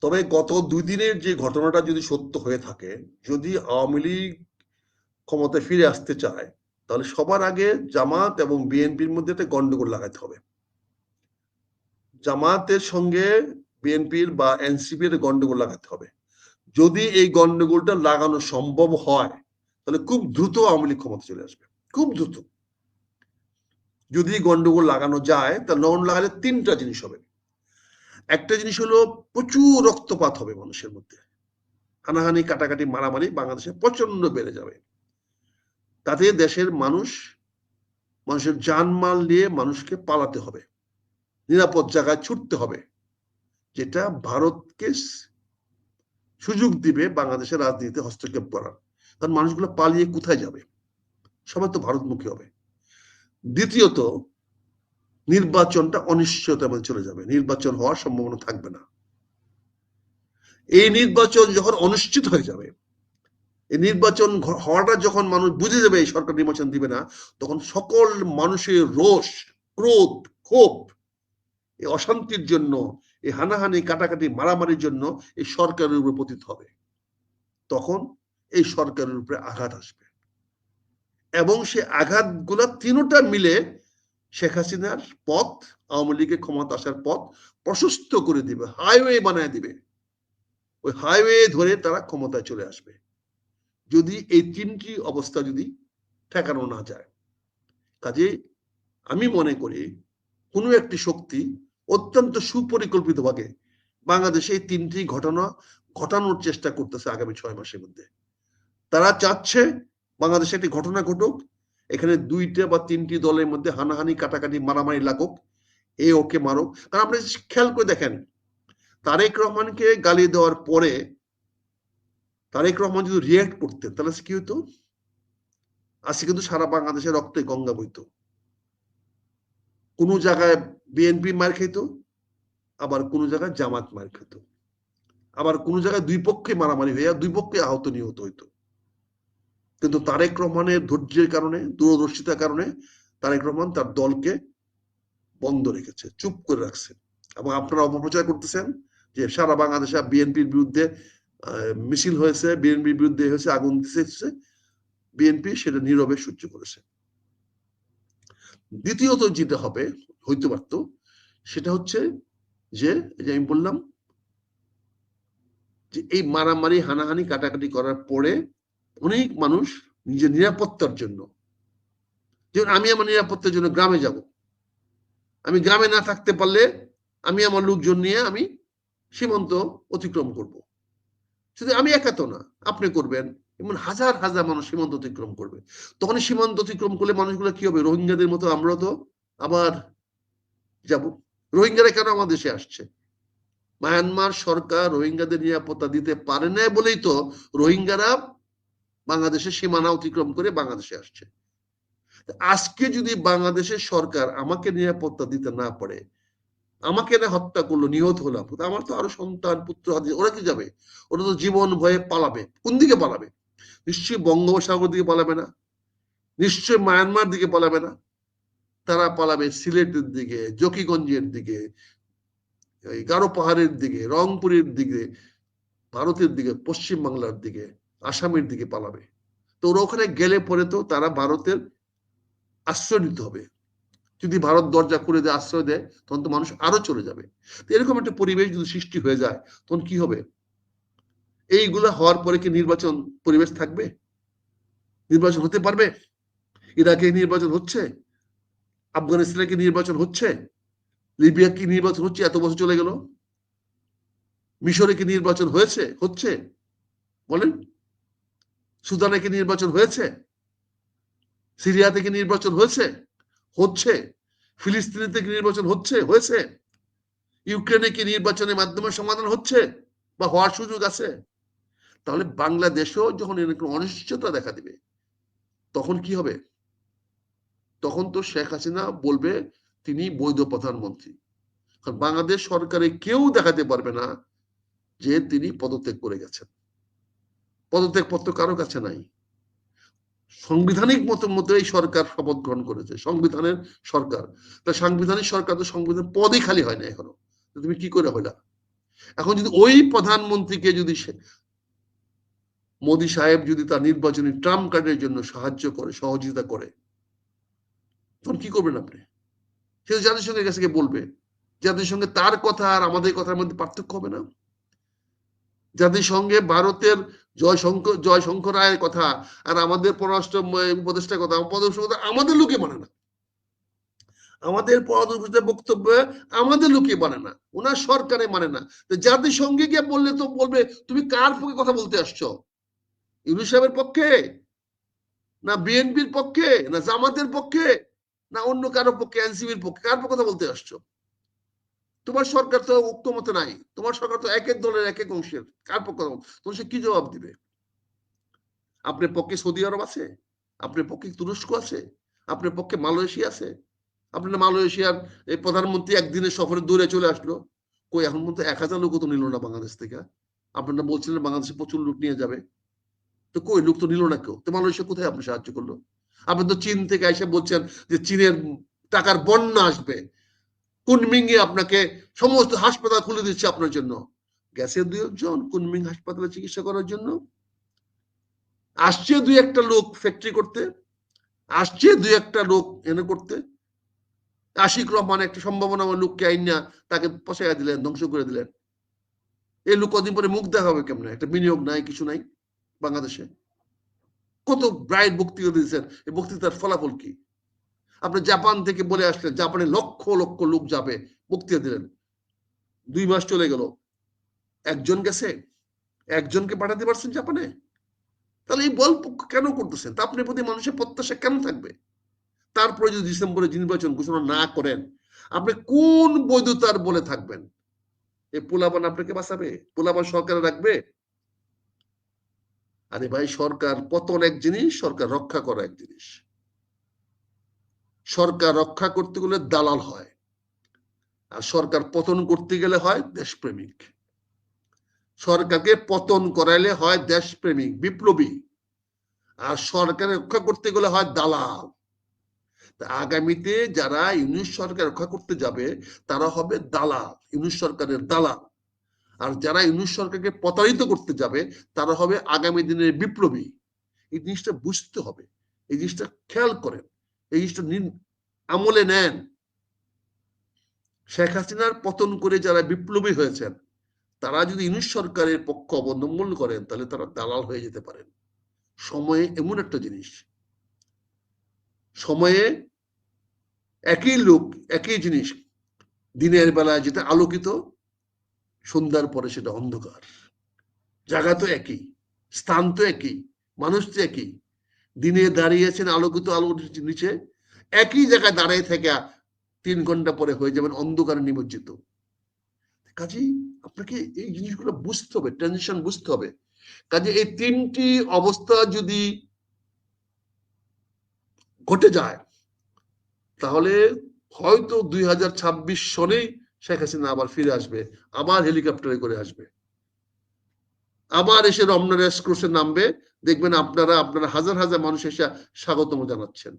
তবে গত দুই দিনের যে ঘটনাটা যদি সত্য হয়ে থাকে, যদি আওয়ামী লীগ ক্ষমতায় ফিরে আসতে চায়, তাহলে সবার আগে জামাত এবং বিএনপির মধ্যে একটা গন্ডগোল লাগাতে হবে। জামাতের সঙ্গে বিএনপির বা এনসিপির গন্ডগোল লাগাতে হবে। যদি এই গন্ডগোলটা লাগানো সম্ভব হয়, তাহলে খুব দ্রুত আওয়ামী লীগ ক্ষমতা চলে আসবে। খুব দ্রুত। যদি গন্ডগোল লাগানো যায়, তাহলে নন লাগালে তিনটা জিনিস হবে। একটা জিনিস হলো প্রচুর রক্তপাত হবে মানুষের মধ্যে। হানাহানি, কাটাকাটি, মারামারি বাংলাদেশে প্রচণ্ড বেড়ে যাবে। তাতে দেশের মানুষ, মানুষের জানমাল নিয়ে মানুষকে পালাতে হবে। নিরাপদ জায়গায় ছুটতে হবে। যেটা ভারতকে সুযোগ দিবে বাংলাদেশের রাজনীতিতে হস্তক্ষেপ করার। কারণ মানুষগুলো পালিয়ে কোথায় যাবে? সবাই তো ভারতমুখী হবে। দ্বিতীয়ত নির্বাচনটা অনিশ্চয়তার চলে যাবে। নির্বাচন হওয়ার সম্ভাবনা থাকবে না। এই নির্বাচন যখন অনিশ্চিত হয়ে যাবে, এই নির্বাচন হওয়াটা যখন মানুষ বুঝে যাবে, এই সরকার নির্বাচন দিবে না, তখন সকল মানুষের রোষ, ক্রোধ, ক্ষোভ, এই অশান্তির জন্য, এই হানাহানি, কাটাকাটি, মারামারির জন্য এই সরকারের উপরে পতিত হবে। তখন এই সরকারের উপরে আঘাত আসবে। এবং সে আঘাতগুলা তিনোটা মিলে শেখ হাসিনার পথ, আওয়ামী লীগের ক্ষমতা আসার পথ প্রশস্ত করে দিবে হাইওয়ে বানায় দিবে। ওই হাইওয়ে ধরে তারা ক্ষমতায় চলে আসবে। যদি এই তিনটি অবস্থা যদি ঠেকানো না যায়, কাজে আমি মনে করি কোনো একটি শক্তি অত্যন্ত সুপরিকল্পিতভাবে বাংলাদেশে এই তিনটি ঘটনা ঘটানোর চেষ্টা করতেছে আগামী ছয় মাসের মধ্যে। তারা চাচ্ছে বাংলাদেশে একটি ঘটনা ঘটুক এখানে দুইটা বা তিনটি দলের মধ্যে হানাহানি, কাটাকাটি, মারামারি লাগুক, এ ওকে মারুক। কারণ আপনি খেয়াল করে দেখেন, তারেক রহমানকে গালি দেওয়ার পরে তারেক রহমান যদি রিয়াক্ট করতেন, তাহলে কি হতো আজকে কিন্তু সারা বাংলাদেশের রক্তে গঙ্গা বইত। কোনো জায়গায় বিএনপি মার খেত আবার কোনো জায়গায় জামাত মার খেত আবার কোনো জায়গায় দুই পক্ষে মারামারি হইয়া দুই পক্ষে আহত নিহত হইতো। কিন্তু তারেক রহমানের ধৈর্যের কারণে, দূরদর্শিতার কারণে তারেক রহমান তার দলকে বন্ধ রেখেছে, চুপ করে রাখছে। এবং আপনারা অপপ্রচার করতেছেন যে সারা বাংলাদেশে বিএনপির বিরুদ্ধে মিছিল হয়েছে, বিএনপির বিরুদ্ধে হয়েছে, আগুন দিতেছে, বিএনপি সেটা নীরবে সহ্য করেছে। দ্বিতীয়ত যেটা হবে হইতে পারত সেটা হচ্ছে যে আমি বললাম যে এই মারামারি, হানাহানি, কাটাকাটি করার পরে অনেক মানুষ নিজের নিরাপত্তার জন্য। যেমন আমি আমার নিরাপত্তার জন্য গ্রামে যাব। আমি গ্রামে না থাকতে পারলে আমি আমার লোকজন নিয়ে আমি সীমান্ত অতিক্রম করব। শুধু আমি একা তো না, আপনি করবেন। এমন হাজার হাজার মানুষ সীমান্ত অতিক্রম করবে। তখন সীমান্ত অতিক্রম করলে মানুষগুলো কি হবে? রোহিঙ্গাদের মতো আমরা তো আবার যাব। রোহিঙ্গারা কেন আমাদের দেশে আসছে? মায়ানমার সরকার রোহিঙ্গাদের নিরাপত্তা দিতে পারে না বলেই তো রোহিঙ্গারা বাংলাদেশের সীমানা অতিক্রম করে বাংলাদেশে আসছে। আজকে যদি বাংলাদেশের সরকার আমাকে নিরাপত্তা দিতে না পারে, আমাকে না হত্যা করল, নিহত হলাম আমার তো আরও সন্তান, পুত্র হাতে ওরা কি যাবে? ওরা তো জীবন ভয়ে পালাবে, কোন দিকে পালাবে? নিশ্চয়ই বঙ্গোপসাগর দিকে পালাবে না? নিশ্চয়ই মায়ানমার দিকে পালাবে না? তারা পালাবে সিলেটের দিকে, জকিগঞ্জের দিকে গারো পাহাড়ের দিকে, রংপুরের দিকে, ভারতের দিকে পশ্চিম বাংলার দিকে। আসামের দিকে পালাবে। তো ওরা ওখানে গেলে পরে তো তারা ভারতের আশ্রয় নিতে হবে। যদি ভারত দরজা করে দেয়, আশ্রয় দেয়, তখন তো মানুষ আরও চলে যাবে। তো এরকম একটা পরিবেশ যদি সৃষ্টি হয়ে যায়, তখন কি হবে? এইগুলা হওয়ার পরে কি নির্বাচন পরিবেশ থাকবে? নির্বাচন হতে পারবে? ইরাকে নির্বাচন হচ্ছে? আফগানিস্তানে কি নির্বাচন হচ্ছে? লিবিয়া কি নির্বাচন হচ্ছে? এত বছর চলে গেল। মিশরে কি নির্বাচন হয়েছে? হচ্ছে? বলেন। সুদানে কি নির্বাচন হয়েছে? সিরিয়া থেকে নির্বাচন হয়েছে? হচ্ছে। ফিলিস্তিনি থেকে নির্বাচন হচ্ছে? হয়েছে। ইউক্রেনে কি নির্বাচনের মাধ্যমে সমাধান হচ্ছে? বা হওয়ার সুযোগ আছে? তাহলে বাংলাদেশও যখন এরকম অনিশ্চয়তা দেখা দিবে, তখন কি হবে? তখন তো শেখ হাসিনা বলবে, তিনি বৈধ প্রধানমন্ত্রী। কারণ বাংলাদেশ সরকারে কেউ দেখাতে পারবে না যে তিনি পদত্যাগ করে গেছেন। পদত্যাগ পত্র কারও কাছে নাই। সাংবিধানিক মতো মতো এই সরকার শপথ গ্রহণ করেছে, সংবিধানের সরকার। তা সাংবিধানিক সরকার তো সংবিধান পদই খালি হয় না এখনও। তুমি কি করে হইলা? এখন যদি ওই প্রধানমন্ত্রীকে যদি মোদী সাহেব যদি তার নির্বাচনী ট্রাম্প কার্ডের জন্য সাহায্য করে, সহযোগিতা করে, তখন কি করবেন আপনি? সে জাতিসংঘের কাছে বলবে জাতিসংঘে তার কথা আর আমাদের কথার মধ্যে পার্থক্য হবে না। জাতিসংঘে ভারতের জয়শঙ্কর জয়শঙ্কর রায়ের কথা আর আমাদের পররাষ্ট্র উপদেষ্টার কথা। পররাষ্ট্র কথা আমাদের লোকে মানে না। আমাদের পররাষ্ট্র বক্তব্য আমাদের লোকে মানে না। ওনার সরকারে মানে না। জাতিসংঘে গিয়ে বললে তো বলবে, তুমি কার পক্ষে কথা বলতে আসছো? ইউনুস সাহেবের পক্ষে? না বিএনপির পক্ষে? না জামাতের পক্ষে? না অন্য কারও পক্ষে? এনসিবির পক্ষে? কার পক্ষে কথা বলতে আসছো? তোমার সরকার তো ঐক্যমতে নাই। তোমার সরকার তো এক এক দলের এক এক অংশের। কার পক্ষে তখন সে কি জবাব দিবে? আপনার পক্ষে সৌদি আরব আছে? আপনার পক্ষে তুরস্ক আছে? আপনার পক্ষে মালয়েশিয়া আছে? আপনার মালয়েশিয়ার এই প্রধানমন্ত্রী একদিনের সফরে দূরে চলে আসলো। কই, এখন মতো এক হাজার লোক তো নিল না বাংলাদেশ থেকে। আপনারা বলছিলেন বাংলাদেশে প্রচুর লোক নিয়ে যাবে। তো কই, লোক তো নিল না কেউ? তো মালয়েশিয়া কোথায় আপনি সাহায্য করল? আপনি তো চীন থেকে এসে বলছেন যে চীনের টাকার বন্যা আসবে। কুনমিংয়ে আপনাকে সমস্ত হাসপাতাল খুলে দিচ্ছে আপনার জন্য। গেছে দুই একজন কুনমিং হাসপাতালে চিকিৎসা করার জন্য। আসছে দুই একটা লোক ফ্যাক্টরি করতে। আসছে দুই একটা লোক এনে করতে। আশিক রহমান একটা সম্ভাবনা আমার লোককে আইনা তাকে পচাইয়া দিলেন, ধ্বংস করে দিলেন। এই লোক কদিন পরে মুখ দেখা হবে কেমন? একটা বিনিয়োগ নাই, কিছু নাই বাংলাদেশে। কত ব্রাইট বক্তৃতা দিয়েছেন। এই বক্তৃতার ফলাফল কি? আপনি জাপান থেকে বলে আসলেন, জাপানে লক্ষ লক্ষ লোক যাবে বক্তৃতা দিলেন। দুই মাস চলে গেল। একজন গেছে? একজনকে পাঠাতে পারছেন জাপানে? তাহলে এই বল কেন করতেছেন? তা আপনার প্রতি মানুষের প্রত্যাশা কেন থাকবে? তারপরে যদি ডিসেম্বরে নির্বাচন ঘোষণা না করেন, আপনি কোন বৈধতার বলে থাকবেন? এই পোলাপান আপনাকে বাঁচাবে? পোলাবান সরকার রাখবে? আরে ভাই, সরকার পতন এক জিনিস, সরকার রক্ষা করা এক জিনিস। সরকার রক্ষা করতে গেলে দালাল হয়। আর সরকার পতন করতে গেলে হয় দেশপ্রেমিক। সরকারকে পতন করাইলে হয় দেশপ্রেমিক, বিপ্লবী। আর সরকার রক্ষা করতে গেলে হয় দালাল। আগামীতে যারা ইউনিশ সরকার রক্ষা করতে যাবে, তারা হবে দালাল ইউনিশ সরকারের দালাল। আর যারা ইউনিশ সরকারকে প্রতারিত করতে যাবে, তারা হবে আগামী দিনের বিপ্লবী। এই জিনিসটা বুঝতে হবে, এই জিনিসটা খেয়াল করেন। এই জিনিসটা আমলে নেন। শেখ হাসিনার পতন করে যারা বিপ্লবী হয়েছেন, তারা যদি ইউনিশ সরকারের পক্ষ অবলম্বন করেন, তাহলে তারা দালাল হয়ে যেতে পারেন। সময়ে এমন একটা জিনিস। সময়ে একই লোক, একই জিনিস, দিনের বেলায় যেটা আলোকিত, সন্ধ্যার পরে সেটা অন্ধকার। জায়গা তো একই, স্থান তো একই, মানুষ তো একই। দিনে দাঁড়িয়েছেন, আলোকিত আলো নিচে, একই জায়গায় দাঁড়িয়ে থেকে তিন ঘণ্টা পরে হয়ে যাবেন অন্ধকারে নিমজ্জিত। কাজেই আপনাকে এই জিনিসগুলো বুঝতে হবে ট্রানজিশন বুঝতে হবে। কাজে এই তিনটি অবস্থা যদি ঘটে যায়, তাহলে হয়তো দুই হাজার ছাব্বিশ সনেই শেখ হাসিনা আবার ফিরে আসবে, আবার হেলিকপ্টারে করে আসবে। আবার এসে রমনা রেস ক্রসে নামবে দেখবেন আপনারা আপনারা হাজার হাজার মানুষ এসে স্বাগতম জানাচ্ছেন।